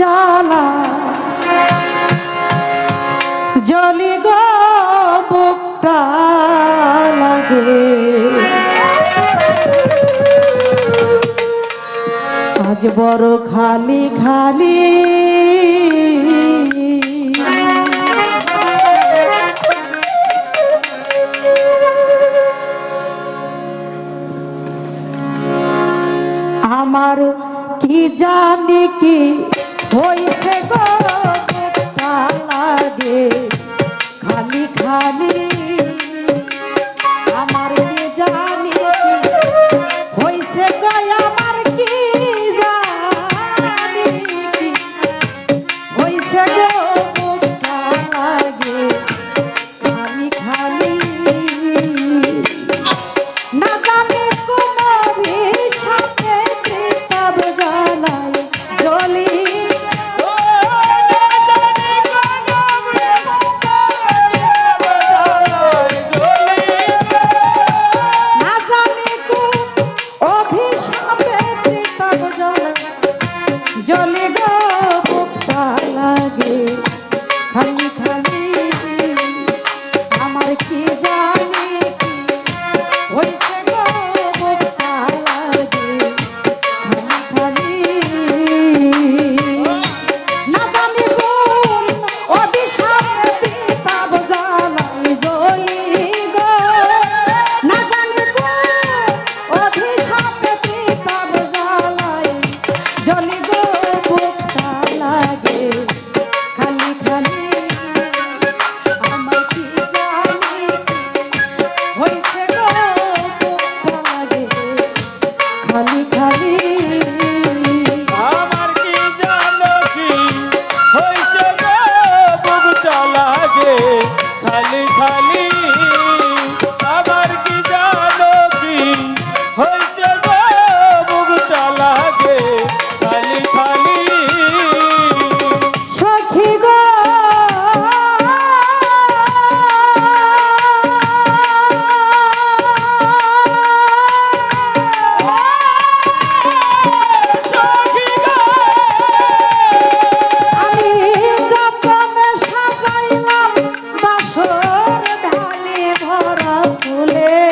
জ্বালা জলি গো বুকটা লাগে। আজ বড় খালি খালি। আমার কি জানি কি হইছে গো লাগে। খালি খালি কি যা ভুলে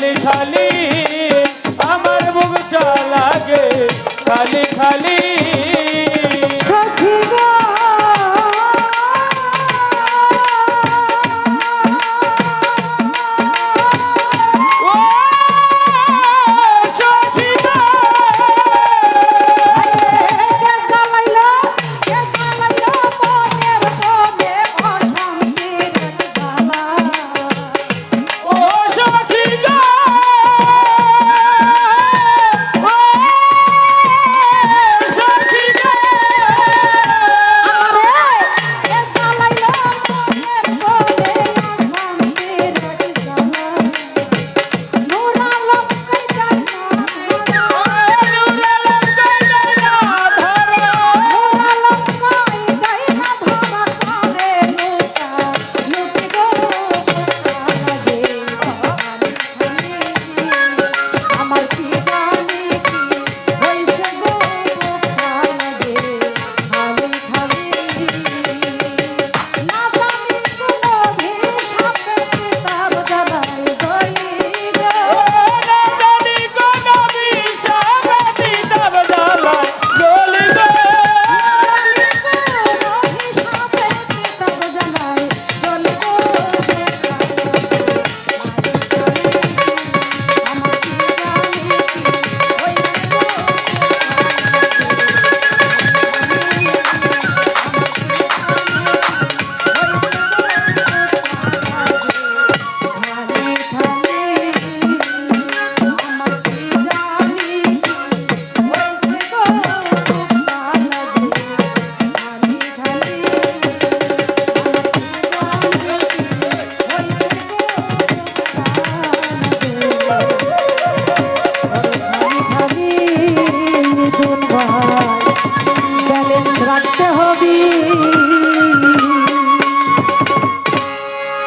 খালি খালি আমার বুকটা লাগে খালি।